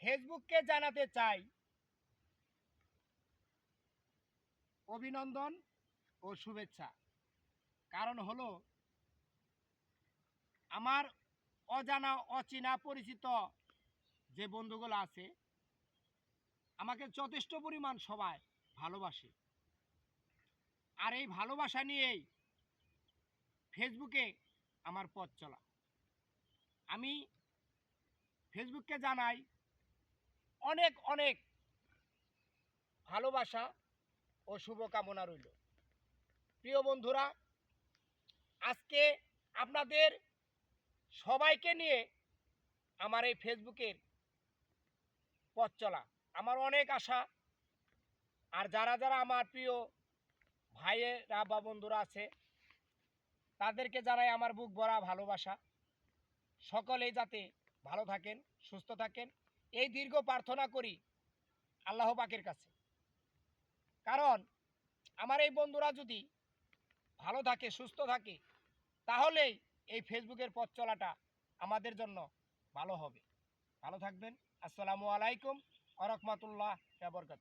ফেসবুককে জানাতে চাই। অভিনন্দন ও শুভেচ্ছা। কারণ হলো, আমার অজানা, অচেনা, পরিচিত যে বন্ধুগুলো আছে, আমাকে যথেষ্ট পরিমাণ সবাই ভালোবাসে। আর এই ভালোবাসা নিয়েই ফেসবুকে আমার পথ চলা। আমি ফেসবুককে জানাই অনেক অনেক ভালোবাসা ও শুভকামনা রইল। প্রিয় বন্ধুরা, আজকে আপনাদের সবাইকে নিয়ে আমার এই ফেসবুকের পথ চলা। আমার অনেক আশা। আর যারা যারা আমার প্রিয় ভাইয়েরা বা বন্ধুরা আছে, তাদেরকে জানাই আমার বুক ভরা ভালোবাসা। সকলেই যাতে ভালো থাকেন, সুস্থ থাকেন। এই দীর্ঘ প্রার্থনা করি আল্লাহ পাকের কাছে। কারণ আমার এই বন্ধুরা যদি ভালো থাকে, সুস্থ থাকে, তাহলেই এই ফেসবুকের পথ চলাটা আমাদের জন্য ভালো হবে। ভালো থাকবেন। আসসালামু আলাইকুম আরহামতুল্লাহ বরকাত